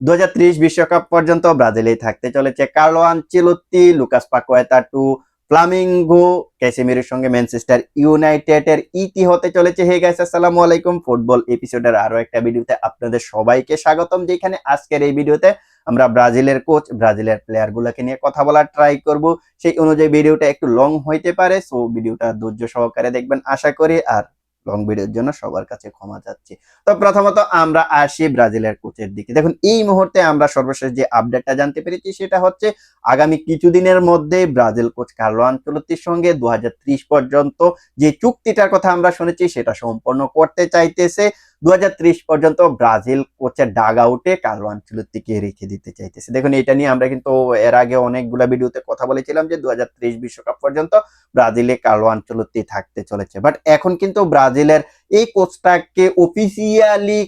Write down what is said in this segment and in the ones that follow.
দু বিশ্বকাপ পর্যন্ত ব্রাজিলেই থাকতে চলেছে Carlo Ancelotti, Lucas Paqueta to, Flamengo, ক্যাসেমিরের সঙ্গে ম্যানচেস্টার ইউনাইটেডের ইতি হতে চলেছে। হে গাইস আসসালামু আলাইকুম। ফুটবল এপিসোডের আরও একটা ভিডিওতে আপনাদের সবাইকে স্বাগতম, যেখানে আজকের এই ভিডিওতে আমরা ব্রাজিলের কোচ ব্রাজিলের প্লেয়ার গুলাকে নিয়ে কথা বলার ট্রাই করব। সেই অনুযায়ী ভিডিওটা একটু লং হইতে পারে সো ভিডিওটা ধৈর্য সহকারে দেখবেন, আশা করি। আর লং ভিডিওর জন্য সবার কাছে ক্ষমা চাচ্ছি। তো প্রথমত আমরা আসি ব্রাজিলের কোচের দিকে। দেখুন, এই মুহূর্তে আমরা সর্বশেষ যে আপডেটটা জানতে পেরেছি সেটা হচ্ছে আগামী কিছুদিনের মধ্যে ব্রাজিল কোচ কার্লো আঞ্চলতির সঙ্গে দু হাজার ত্রিশ পর্যন্ত যে চুক্তিটার কথা আমরা শুনেছি সেটা সম্পন্ন করতে চাইতেছে। দু হাজার ত্রিশ পর্যন্ত ব্রাজিল কোচের ডাগ আউটে কার্লো আনচলত্তিকে রেখে দিতে চাইতেছে। দেখুন, এটা নিয়ে আমরা কিন্তু এর আগে অনেকগুলা ভিডিওতে কথা বলেছিলাম যে দু বিশ্বকাপ পর্যন্ত ব্রাজিলে কার্লো আনচলত্তি থাকতে চলেছে। বাট এখন কিন্তু ব্রাজিলের এই কোচটাকে অফিসিয়ালি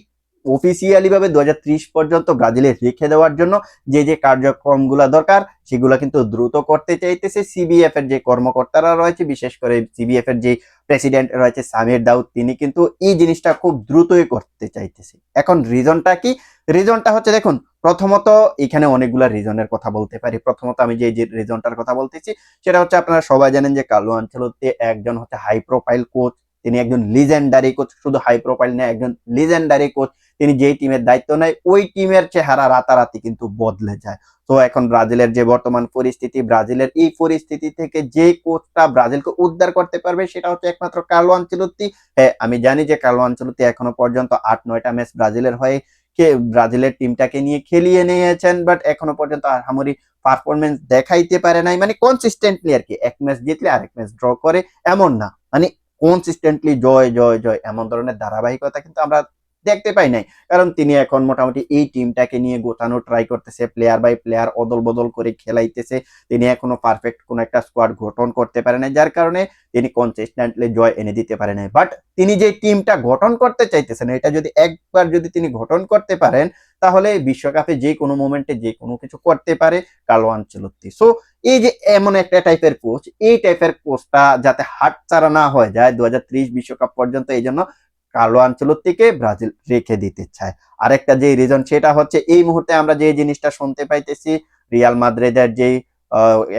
অফিসিয়ালি ভাবে দু পর্যন্ত ব্রাজিলে রেখে দেওয়ার জন্য যে যে কার্যক্রমগুলো দরকার, সেগুলো কিন্তু দ্রুত করতে চাইতেছে সিবিএফ এর যে কর্মকর্তারা রয়েছে, বিশেষ করে সিবিএফ এর যে প্রেসিডেন্ট রয়েছে সামির দাউদ, তিনি কিন্তু এই জিনিসটা খুব দ্রুতই করতে চাইতেছে। এখন রিজনটা কি? রিজনটা হচ্ছে দেখুন, প্রথমত এখানে অনেকগুলা রিজনের কথা বলতে পারি। প্রথমত আমি যে যে রিজনটার কথা বলতেছি, সেটা হচ্ছে আপনারা সবাই জানেন যে কালো আঞ্চলতে একজন হচ্ছে হাই প্রোফাইল কোচ তিনি একজন লিজেন্ডারি কোচ শুধু হাই প্রোফাইল নয়, একজন লিজেন্ডারি কোচ তিনি যেই টিমের দায়িত্ব নেয়, ওই টিমের চেহারা রাতারাতি কিন্তু বদলে যায়। তো এখন ব্রাজিলের যে বর্তমান পরিস্থিতি, ব্রাজিলের এই পরিস্থিতি থেকে যে কোচটা ব্রাজিলকে উদ্ধার করতে পারবে, সেটা হচ্ছে একমাত্র কার্লো আঞ্চলত্তি হ্যাঁ আমি জানি যে কার্লো আঞ্চলত্তি এখনও পর্যন্ত আট নয়টা ম্যাচ ব্রাজিলের হয়ে কে, ব্রাজিলের টিমটাকে নিয়ে খেলিয়ে নিয়েছেন বাট এখনও পর্যন্ত আহামরি পারফরমেন্স দেখাইতে পারে নাই। মানে কনসিস্টেন্টলি আর কি, এক ম্যাচ জিতলে আরেক ম্যাচ ড্র করে, এমন না। মানে কনসিস্টেন্টলি জয় জয় জয় এমন ধরনের ধারাবাহিকতা কিন্তু আমরা দেখতে পাই নাই। কারণ তিনি এখন মোটামুটি এই টিমটাকে নিয়ে গোছানো ট্রাই করতেছে প্লেয়ার বাই প্লেয়ার অদল বদল করে খেলাইতেছে। তিনি এখনও পারফেক্ট কোনো একটা স্কোয়াড গঠন করতে পারে নাই, যার কারণে তিনি কনসিস্টেন্টলি জয় এনে দিতে পারে নাই। বাট তিনি যে টিমটা গঠন করতে চাইতেছেন, এটা যদি একবার যদি তিনি গঠন করতে পারেন, তাহলে বিশ্বকাপে যে কোনো মোমেন্টে যে কোনো কিছু করতে পারে কালো আঞ্চলত্তি সো এই যে এমন একটা টাইপের কোচ এই টাইপের কোচটা যাতে হাট ছাড়া না হয়ে যায় দু বিশ্বকাপ পর্যন্ত, এই জন্য কালো আঞ্চলত্তিকে ব্রাজিল রেখে দিতে চায়। আরেকটা যে রিজন সেটা হচ্ছে এই মুহূর্তে আমরা যে জিনিসটা শুনতে পাইতেছি রিয়াল মাদ্রেদের যেই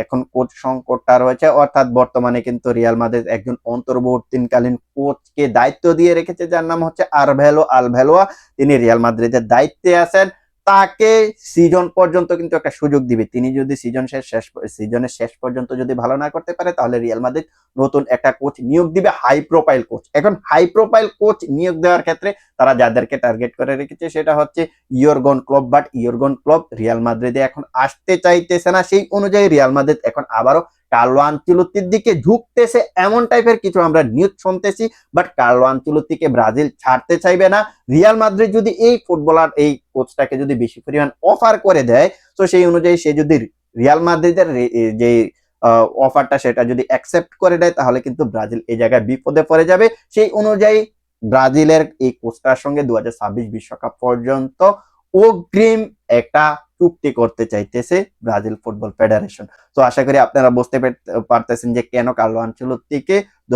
এখন কোচ সংকটটা রয়েছে, অর্থাৎ বর্তমানে কিন্তু রিয়াল মাদ্রিদ একজন অন্তর্বর্তীকালীন কোচকে দায়িত্ব দিয়ে রেখেছে, যার নাম হচ্ছে আরভেলো আলভেলোয়া তিনি রিয়াল মাদ্রিদের দায়িত্বে আছেন। তাকে সিজন পর্যন্ত কিন্তু একটা সুযোগ দিবে। তিনি যদি সিজন শেষ শেষ সিজনের শেষ পর্যন্ত যদি ভালো না করতে পারে, তাহলে রিয়াল মাদ্রিদ নতুন একটা কোচ নিয়োগ দিবে হাই প্রোফাইল কোচ এখন হাই প্রোফাইল কোচ নিয়োগ দেওয়ার ক্ষেত্রে তারা যাদেরকে টার্গেট করে রেখেছে, সেটা হচ্ছে ইয়রগন ক্লব বাট ইয়রগন ক্লব রিয়াল মাদ্রিদে এখন আসতে চাইতেছে না। সেই অনুযায়ী রিয়াল মাদ্রিদ এখন আবারও কার্লো আঞ্চলত্তির দিকে ঝুঁকতেছে এমন টাইপের কিছু আমরা নিউজ শুনতেছি বাট কার্লো আঞ্চলত্তিকে ব্রাজিল ছাড়তে চাইবে না। রিয়াল মাদ্রিদ যদি এই ফুটবলার এই কোচটাকে যদি বেশি পরিমাণ অফার করে দেয় তো সেই অনুযায়ী সে যদি রিয়াল মাদ্রিদের যে অফারটা সেটা যদি অ্যাকসেপ্ট করে দেয়, তাহলে কিন্তু ব্রাজিল এই জায়গায় বিপদে পড়ে যাবে। সেই অনুযায়ী ব্রাজিলের এই কোচটার সঙ্গে দু বিশ্বকাপ পর্যন্ত অগ্রিম একটা চুক্তি করতে চাইতেছে ব্রাজিল ফুটবল ফেডারেশন। তো আশা করি আপনারা বুঝতে পারতেছেন যে কেন কার্লো আঞ্চলত্তিকে দু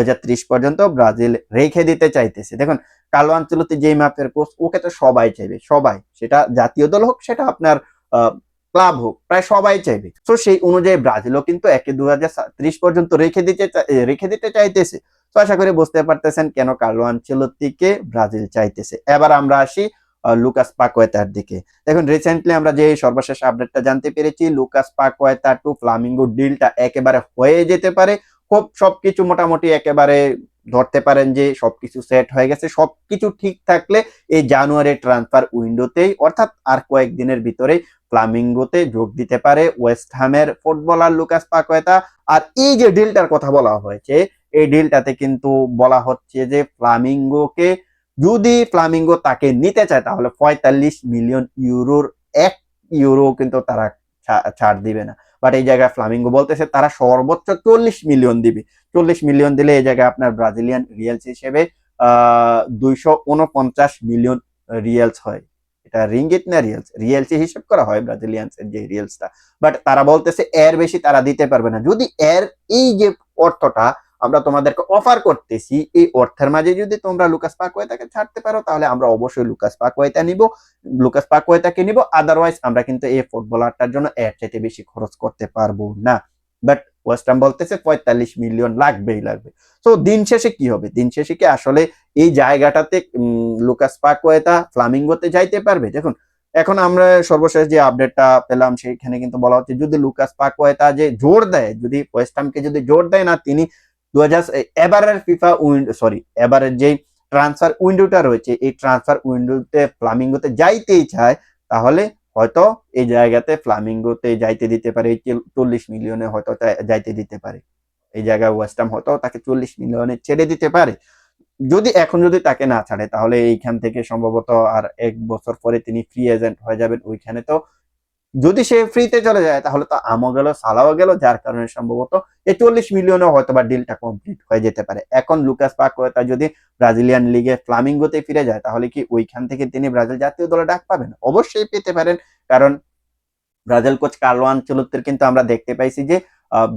পর্যন্ত ব্রাজিল রেখে দিতে চাইতেছে। দেখুন, কার্লো আঞ্চলত্তি যেই মাপের কোচ, ওকে তো সবাই চাইবে, সবাই। সেটা জাতীয় দল হোক, সেটা আপনার ক্লাব হোক, প্রায় সবাই চাইবে। তো সেই অনুযায়ী ব্রাজিলও কিন্তু একে দু হাজার ত্রিশ পর্যন্ত রেখে দিতে রেখে দিতে চাইতেছে। তো আশা করি বুঝতে পারতেছেন কেন কার্লো আঞ্চলত্তিকে ব্রাজিল চাইতেছে। এবার আমরা আসি লুকাস পাকোয়েতার দিকে। দেখুন রিসেন্টলি আমরা যে সর্বশেষ আপডেটটা জানতে পেরেছি, লুকাস পাকোয়েতা টু ফ্লামিঙ্গো ডিলটা একেবারে হয়ে যেতে পারে। খুব সবকিছু মোটামুটি একেবারে ধরতে পারেন যে সবকিছু সেট হয়ে গেছে। সবকিছু ঠিক থাকলে এই জানুয়ারি ট্রান্সফার উইন্ডোতেই অর্থাৎ আর কয়েকদিনের ভিতরে ফ্লামিঙ্গোতে যোগ দিতে পারে ওয়েস্ট হ্যামের ফুটবলার লুকাস পাকোয়েতা। আর এই যে ডিলটার কথা বলা হয়েছে, এই ডিলটাতে কিন্তু বলা হচ্ছে যে ফ্লামিঙ্গোকে যদি ফ্লামিঙ্গো তাকে নিতে চায়, তাহলে পঁয়তাল্লিশ মিলিয়ন ইউরোর এক ইউরো কিন্তু তারা ছাড় দিবে না। বাট এই জায়গায় ফ্লামিঙ্গো বলতেছে, তারা সর্বোচ্চ চল্লিশ মিলিয়ন দিবে। চল্লিশ মিলিয়ন দিলে এই জায়গায় আপনার ব্রাজিলিয়ান রিয়েলস হিসেবে দুইশো উনপঞ্চাশ মিলিয়ন রিয়েলস হয়। এটা রিঙ্গিট না রিয়েলস রিয়েলস হিসেব করা হয় ব্রাজিলিয়ানস যে রিয়েলসটা বাট তারা বলতেছে, এর বেশি তারা দিতে পারবে না। যদি এর এই যে অর্থটা আমরা তোমাদেরকে অফার করতেছি, এই অর্থের মাঝে যদি তোমরা লুকাস পাকওয়েতাকে ছাড়তে পারো, তাহলে আমরা অবশ্যই লুকাস পাকওয়েতা নিব, লুকাস পাকওয়েতাকে নিব আদারওয়াইজ আমরা কিন্তু এই ফুটবলারটার জন্য এর চাইতে বেশি খরচ করতে পারব না। বাট ওয়েস্টার্ন বলতেছে পঁয়তাল্লিশ মিলিয়ন লাগবেই লাগবে। তো দিন শেষে কি হবে? দিন শেষে কি আসলে এই জায়গাটাতে লুকাস পাকওয়েতা ফ্লামিঙ্গোতে যাইতে পারবে? দেখুন, এখন আমরা সর্বশেষ যে আপডেটটা পেলাম, সেইখানে কিন্তু বলা হচ্ছে যদি লুকাস পাকওয়েতা যে জোর দেয়, যদি ওয়েস্টার্নকে যদি জোর দেয় না, তিনি দু হাজার এবারের ফিফা উইন্ডো সরি এবারের যে ট্রান্সফার উইন্ডোটা রয়েছে, এই ট্রান্সফার উইন্ডোতে ফ্লামিঙ্গোতে যাইতেই চায়, তাহলে হয়তো এই জায়গাতে ফ্লামিঙ্গোতে যাইতে দিতে পারে চল্লিশ মিলিয়নে হয়তো যাইতে দিতে পারে। এই জায়গায় ওয়েস্টার্ন হয়তো তাকে চল্লিশ মিলিয়নে ছেড়ে দিতে পারে। যদি এখন যদি তাকে না ছাড়ে, তাহলে এইখান থেকে সম্ভবত আর এক বছর পরে তিনি ফ্রি এজেন্ট হয়ে যাবেন, ওইখানে তো যদি সে ফ্রিতে চলে যায়, তাহলে তো আমও গেল, সালাও গেল, যার কারণে সম্ভবত এই চল্লিশ মিলিয়নে হয়তো বা ডিলটা কমপ্লিট হয়ে যেতে পারে। এখন লুকাস পাকওয়েতা যদি ব্রাজিলিয়ান লিগে ফ্লামিঙ্গোতে ফিরে যায়, তাহলে কি ওইখান থেকে তিনি ব্রাজিল জাতীয় দলে ডাক পাবেন? অবশ্যই পেতে পারেন, কারণ ব্রাজিল কোচ কার্লো আঞ্চলত্বের কিন্তু আমরা দেখতে পাইছি যে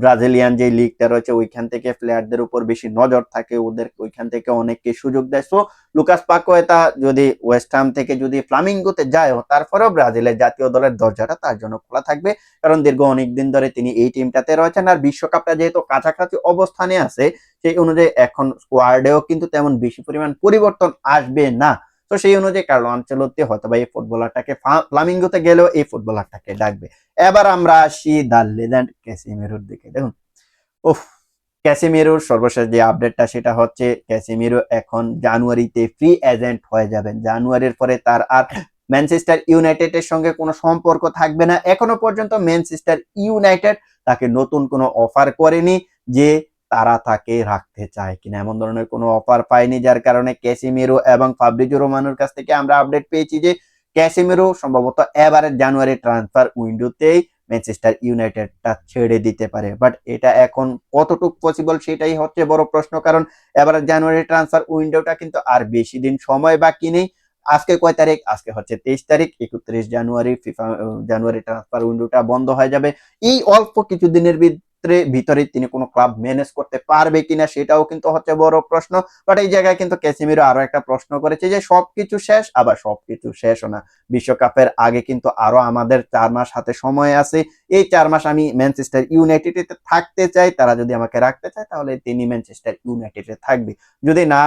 ব্রাজিলিয়ান যে লিগটা রয়েছে, ওইখান থেকে প্লেয়ারদের উপর বেশি নজর থাকে ওদের ওইখান থেকে অনেককে সুযোগ দেয়। সো লুকাস পাকোয়েতা যদি ওয়েস্ট হাম থেকে যদি ফ্লামিঙ্গোতে যায়, তারপরেও ব্রাজিলের জাতীয় দলের দরজাটা তার জন্য খোলা থাকবে। কারণ দীর্ঘ অনেক দিন ধরে তিনি এই টিমটাতে রয়েছেন। আর বিশ্বকাপটা যেহেতু কাছাকাছি অবস্থানে আছে, সেই অনুযায়ী এখন স্কোয়াডেও কিন্তু তেমন বেশি পরিমাণ পরিবর্তন আসবে না। তো সেই অনুযায়ী কার্লো আনচেলত্তি হয়তো বা এই ফুটবলারটাকে ফ্লামিঙ্গোতে গেলেও এই ফুটবলারটাকে ডাকবে। এবার আমরা আসি দ্য লেজেন্ড ক্যাসিমেরোর দিকে। দেখুন, উফ, ক্যাসিমেরোর সর্বশেষ যে আপডেটটা সেটা হচ্ছে ক্যাসিমেরো এখন জানুয়ারিতে ফ্রি এজেন্ট হয়ে যাবেন। জানুয়ারির পরে তার আর ম্যানচেস্টার ইউনাইটেডের সঙ্গে কোনো সম্পর্ক থাকবে না। এখনও পর্যন্ত ম্যানচেস্টার ইউনাইটেড তাকে নতুন কোনো অফার করেনি যে তারা তাকে রাখতে চায় কিনা। এমন ধরনের কোনো অফার পায়নি যার কারণে ক্যাসিমেরো এবং ফাব্রিজো রোমানোর কাছ থেকে আমরা আপডেট পেয়েছি যে ক্যাসিমেরো সম্ভবত এবারের জানুয়ারি ট্রান্সফার উইন্ডোতেই ম্যানচেস্টার ইউনাইটেডটা ছেড়ে দিতে পারে। বাট এটা এখন কতটুকু পসিবল সেটাই হচ্ছে বড় প্রশ্ন, কারণ এবারের জানুয়ারি ট্রান্সফার উইন্ডোটা কিন্তু আর বেশি দিন সময় বাকি নেই। আজকে কয় তারিখ? আজকে হচ্ছে তেইশ তারিখ, একত্রিশ জানুয়ারি ফিফা, জানুয়ারি ট্রান্সফার উইন্ডোটা বন্ধ হয়ে যাবে। এই অল্প কিছু দিনের ভিতরে তিনি কোনো ক্লাব ম্যানেজ করতে পারবে কিনা সেটাও কিন্তু হচ্ছে বড় প্রশ্ন। বাট এই জায়গায় কিন্তু ক্যাসিমিরো আরও একটা প্রশ্ন করেছে যে সবকিছু শেষ, আবার সবকিছু শেষও না। বিশ্বকাপের আগে কিন্তু আরও আমাদের চার মাস হাতে সময় আছে। এই চার মাস আমি ম্যানচেস্টার ইউনাইটেডে থাকতে চাই, তারা যদি আমাকে রাখতে চায় তাহলে তিনি ম্যানচেস্টার ইউনাইটেডে থাকবে। যদি না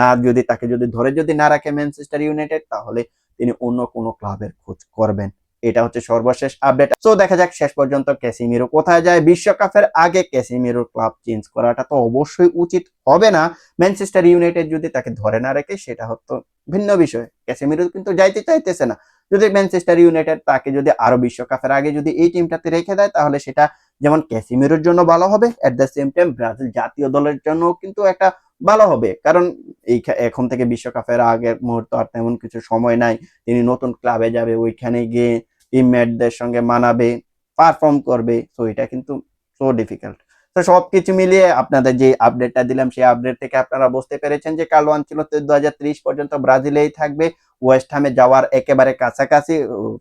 না যদি তাকে যদি ধরে যদি না রাখে ম্যানচেস্টার ইউনাইটেড তাহলে তিনি অন্য কোনো ক্লাবের খোঁজ করবেন। এটা হচ্ছে সর্বশেষ আপডেট তো দেখা যাক শেষ পর্যন্ত ক্যাসিমিরো কোথায় যায়। বিশ্বকাপের আগে ক্যাসিমিরোর ক্লাব চেঞ্জ করাটা তো অবশ্যই উচিত হবে না। ম্যানচেস্টার ইউনাইটেড যদি তাকে ধরে না রেখে, সেটা হতো ভিন্ন বিষয়। ক্যাসিমিরো কিন্তু যাইতে চাইতেছে না। যদি ম্যানচেস্টার ইউনাইটেড তাকে যদি আরও বিশ্বকাপের আগে যদি এই টিমটাতে রেখে দেয়, তাহলে সেটা যেমন ক্যাসিমিরোর জন্য ভালো হবে at the same time Brazil জাতীয় দলের জন্য কিন্তু একটা ভালো হবে। কারণ এই এখন থেকে বিশ্বকাপের আগের মুহূর্ত আর তেমন কিছু সময় নাই। তিনি নতুন ক্লাবে যাবে, ওইখানে গিয়ে টিমমেটদের সঙ্গে মানাবে পারফর্ম করবে তো এটা কিন্তু সো ডিফিকাল্ট তো সবকিছু মিলিয়ে আপনাদের যে আপডেটটা দিলাম, সেই আপডেট থেকে আপনারা বুঝতে পেরেছেন যে কালো আনচেলত্তি দু পর্যন্ত ব্রাজিলেই থাকবে। ওয়েস্ট হামে যাওয়ার একেবারে কাছাকাছি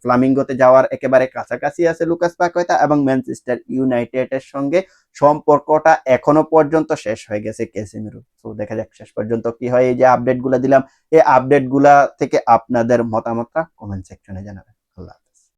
ফ্লামিঙ্গোতে যাওয়ার একেবারে কাছাকাছি আছে লুকাস পাকয়তা এবং ম্যানচেস্টার ইউনাইটেডের সঙ্গে সম্পর্কটা এখনও পর্যন্ত শেষ হয়ে গেছে কেসিমিরু। তো দেখা যাক শেষ পর্যন্ত কি হয়। এই যে আপডেটগুলা দিলাম, এই আপডেটগুলা থেকে আপনাদের মতামতটা কমেন্ট সেকশনে জানাবেন।